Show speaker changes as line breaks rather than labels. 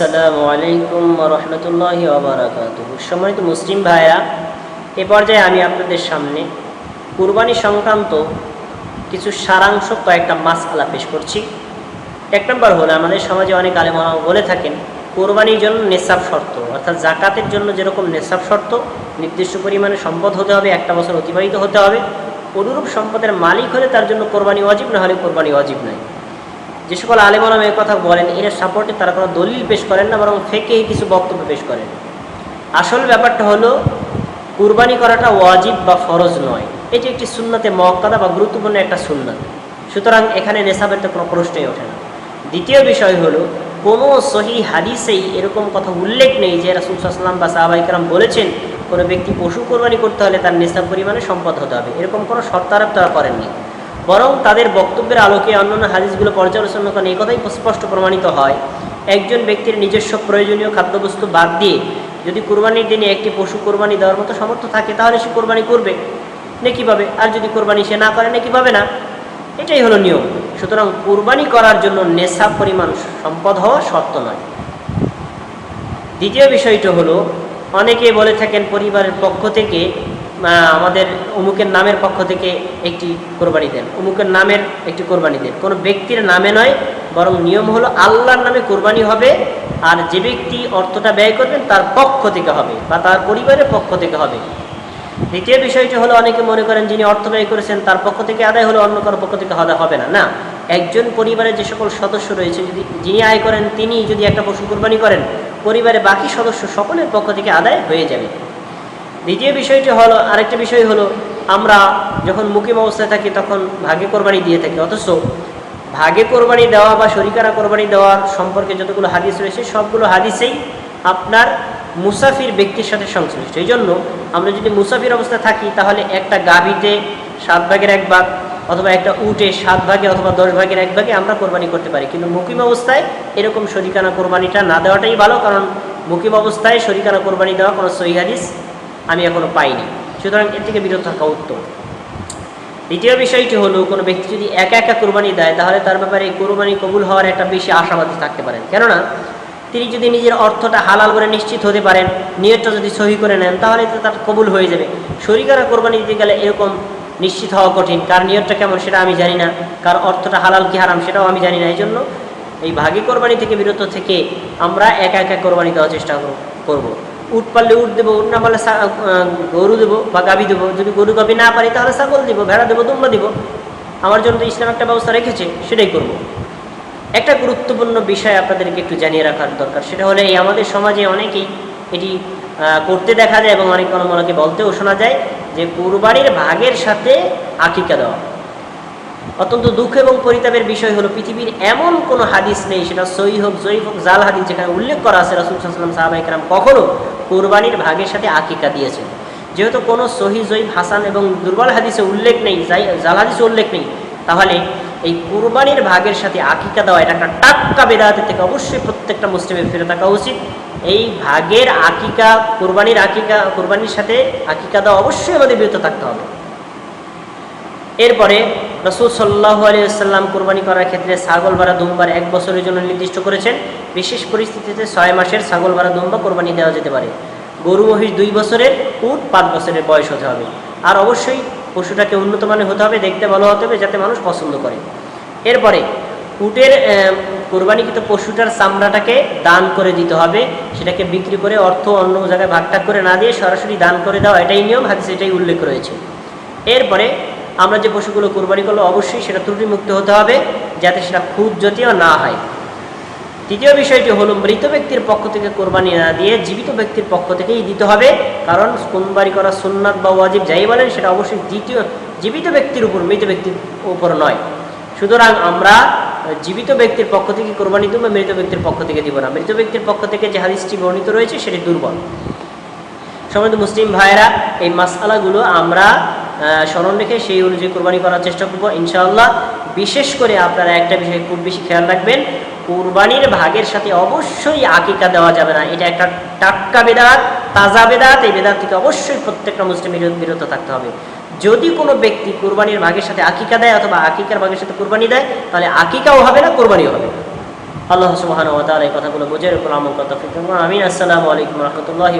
আসসালামু আলাইকুম রহমতুল্লাহি ওবরাকাত সম্মানিত মুসলিম ভাইরা এ পর্যায়ে আমি আপনাদের সামনে কুরবানি সংক্রান্ত কিছু সারাংশ, কয়েকটা মাসআলা পেশ করছি। এক নম্বর হলো, আমাদের সমাজে অনেক আলেমা বলে থাকেন, কোরবানির জন্য নেশাব শর্ত, অর্থাৎ জাকাতের জন্য যেরকম নেশাব শর্ত, নির্দিষ্ট পরিমাণে সম্পদ হতে হবে, একটা বছর অতিবাহিত হতে হবে। অনুরূপ সম্পদের মালিক হলে তার জন্য কোরবানি অজীব না হলে কোরবানি অজীব নয় যে সকল আলেমনাম এই কথা বলেন, এর সাপোর্টে তারা কোনো দলিল পেশ করেন না, বরং ফেকে কিছু বক্তব্য পেশ করেন। আসল ব্যাপারটা হলো, কুরবানি করাটা ওয়াজিব বা ফরজ নয়। এটি একটি সুন্নাতে মক্কাদা বা গুরুত্বপূর্ণ একটা সুন্নাত। সুতরাং এখানে নেশাবের তো কোনো প্রশ্নই ওঠে না। দ্বিতীয় বিষয় হলো কোনো সহি হাদিসেই এরকম কথা উল্লেখ নেই যে রাসুল সাল্লাম বা সাহাবাইকরাম বলেছেন, কোনো ব্যক্তি পশু কোরবানি করতে হলে তার নেশাব পরিমাণে সম্পদ হতে হবে। এরকম কোনো শর্তারোপ তারা করেননি। বরং তাদের বক্তব্যের আলোকে অন্যান্য হাদিসগুলো পর্যালোচনা করেন এই কথাই স্পষ্ট প্রমাণিত হয়। একজন ব্যক্তির নিজস্ব প্রয়োজনীয় খাদ্যবস্তু বাদ দিয়ে যদি কোরবানির দিনে একটি পশু কোরবানি দেওয়ার মতো সামর্থ্য থাকে, তাহলে সে কোরবানি করবে। নেকি আর যদি কোরবানি সে না করে নেকি পাবে না? এটাই হলো নিয়ম। সুতরাং কোরবানি করার জন্য নেশা পরিমাণ সম্পদ হওয়া শর্ত নয়। দ্বিতীয় বিষয়টা হলো, অনেকে বলে থাকেন পরিবারের পক্ষ থেকে আমাদের অমুকের নামের পক্ষ থেকে একটি কোরবানি দেন। অমুকের নামের একটি কোরবানি দেন। কোনো ব্যক্তির নামে নয়, বরং নিয়ম হলো আল্লাহর নামে কোরবানি হবে, আর যে ব্যক্তি অর্থটা ব্যয় করবেন তার পক্ষ থেকে হবে, বা তার পরিবারের পক্ষ থেকে হবে। দ্বিতীয় বিষয়টি হলো, অনেকে মনে করেন যিনি অর্থ ব্যয় করেছেন, তার পক্ষ থেকে আদায় হলো, অন্য কারও পক্ষ থেকে আদায় হবে না। না, একজন পরিবারের যে সকল সদস্য রয়েছে, যদি যিনি আয় করেন, তিনি যদি একটা পশু কোরবানি করেন, পরিবারের বাকি সদস্য সকলের পক্ষ থেকে আদায় হয়ে যাবে। দ্বিতীয় বিষয়টি হলো, আরেকটা বিষয় হলো, আমরা যখন মুকিম অবস্থায় থাকি তখন ভাগে কোরবানি দিয়ে থাকি। অথচ ভাগে কোরবানি দেওয়া বা শরিকারা কোরবানি দেওয়ার সম্পর্কে যতগুলো হাদিস রয়েছে, সবগুলো হাদিসেই আপনার মুসাফির ব্যক্তির সাথে সংশ্লিষ্ট। এই জন্য আমরা যদি মুসাফির অবস্থায় থাকি, তাহলে একটা গাভীতে সাত ভাগের এক ভাগ অথবা একটা উটে সাত ভাগে অথবা দশ ভাগের এক ভাগে আমরা কোরবানি করতে পারি। কিন্তু মুকিম অবস্থায় এরকম শরিকানা কোরবানিটা না দেওয়াটাই ভালো, কারণ মুকিম অবস্থায় শরিকানা কোরবানি দেওয়া কোনো সহি হাদিস আমি এখনও পাইনি। সুতরাং এর থেকে বিরত থাকা উত্তম। দ্বিতীয় বিষয়টি হলো, কোনো ব্যক্তি যদি একা একা কোরবানি দেয়, তাহলে তার ব্যাপারে কোরবানি কবুল হওয়ার একটা বেশি আশাবাদী থাকতে পারেন। কেননা, তিনি যদি নিজের অর্থটা হালাল করে নিশ্চিত হতে পারেন, নিয়তটা যদি সহি করে নেন, তাহলে তার কবুল হয়ে যাবে। শরিকারা কোরবানি দিতে গেলে এরকম নিশ্চিত হওয়া কঠিন। কার নিয়তটা কেমন সেটা আমি জানি না, কার অর্থটা হালাল কি হারাম সেটাও আমি জানি না। এই জন্য এই ভাগী কোরবানি থেকে বিরত থেকে আমরা একা একা কোরবানি দেওয়ার চেষ্টা করব। উট পারলে উট দেবো, উট না পারলে গরু দেবো বা গাভি দেবো। যদি গরু গাভি না পারি তাহলে ছাগল দিব, ভেড়া দেবো, দুম্বা দিব। আমার জন্য তো ইসলাম একটা ব্যবস্থা রেখেছে, সেটাই করব। একটা গুরুত্বপূর্ণ বিষয় আপনাদেরকে একটু জানিয়ে রাখার দরকার, সেটা হলে এই আমাদের সমাজে অনেকেই এটি করতে দেখা যায় এবং অনেক অনেকে বলতেও শোনা যায় যে কুরবানির ভাগের সাথে আকিকা দেওয়া। অত্যন্ত দুঃখ এবং পরিতাপের বিষয় হলো পৃথিবীর এমন কোনো হাদিস নেই, সেটা সই হোক জয়ীফ হোক, জাল হাদিস যেখানে উল্লেখ করা আছে রাসুল সাল্লাম সাহাবাইকরাম কখনো কোরবানির ভাগের সাথে আকিকা দিয়েছেন। যেহেতু কোনো সহি জৈব হাসান এবং দুর্বল হাদিসে উল্লেখ নেই জাল হাদিসে উল্লেখ নেই, তাহলে এই কোরবানির ভাগের সাথে আকিকা দেওয়া এটা একটা টাক্কা বেদাতের থেকে অবশ্যই প্রত্যেকটা মুসলিমের ফিরে থাকা উচিত। এই ভাগের আকিকা, কোরবানির আকিকা, কোরবানির সাথে আকিকা দেওয়া অবশ্যই আমাদের বিরত থাকতে হবে। এরপরে রসুল সাল্লাহ আলিয়াল্লাম কোরবানি করার ক্ষেত্রে ছাগল ভাড়া দুম্বার এক বছরের জন্য নির্দিষ্ট করেছেন। বিশেষ পরিস্থিতিতে ছয় মাসের ছাগল ভাড়া দুম্বা কোরবানি দেওয়া যেতে পারে। গরু মহিষ দুই বছরের, উট পাঁচ বছরের বয়স হতে হবে। আর অবশ্যই পশুটাকে উন্নত মানের হতে হবে, দেখতে ভালো হতে হবে, যাতে মানুষ পছন্দ করে। এরপরে উটের কোরবানিকৃত পশুটার চামড়াটাকে দান করে দিতে হবে। সেটাকে বিক্রি করে অর্থ অন্য জায়গায় ভাগটাগ করে না দিয়ে সরাসরি দান করে দেওয়া এটাই নিয়ম, হাদিসে এটাই উল্লেখ রয়েছে। এরপরে আমরা যে পশুগুলো কোরবানি করল অবশ্যই সেটা ত্রুটিমুক্ত হতে হবে, যাতে সেটা খুদ জাতীয় না হয়। তৃতীয় বিষয়টি হলো মৃত ব্যক্তির পক্ষ থেকে কোরবানি না দিয়ে জীবিত ব্যক্তির পক্ষ থেকেই দিতে হবে, কারণ কোরবানি করা সুন্নাত বা ওয়াজিব যাই বলেন, সেটা অবশ্যই দ্বিতীয়, জীবিত ব্যক্তির উপর, মৃত ব্যক্তির উপর নয়। সুতরাং আমরা জীবিত ব্যক্তির পক্ষ থেকে কোরবানি দেবো মৃত ব্যক্তির পক্ষ থেকে দিব না। মৃত ব্যক্তির পক্ষ থেকে যে হাদিসটি বর্ণিত রয়েছে, সেটি দুর্বল। সময় মুসলিম ভাইয়েরা, এই মাসালাগুলো আমরা স্মরণ রেখে সেই অনুযায়ী কোরবানি করার চেষ্টা করব, ইনশাআল্লাহ। বিশেষ করে আপনারা একটা বিষয় খুব বেশি খেয়াল রাখবেন, কোরবানির ভাগের সাথে অবশ্যই আকিকা দেওয়া যাবে না। এটা একটা টাটকা বেদাত, তাজা বেদাত, এই বেদাত থেকে অবশ্যই প্রত্যেকটা মুসলিম বিরত থাকতে হবে। যদি কোনো ব্যক্তি কোরবানির ভাগের সাথে আকিকা দেয় অথবা আকিকার ভাগের সাথে কোরবানি দেয়, তাহলে আকিকাও হবে না, কোরবানিও হবে আল্লাহ তাআলা এই কথাগুলো বোঝার উপর আমল আমিন, আসসালামু আলাইকুম রহমতুল্লাহি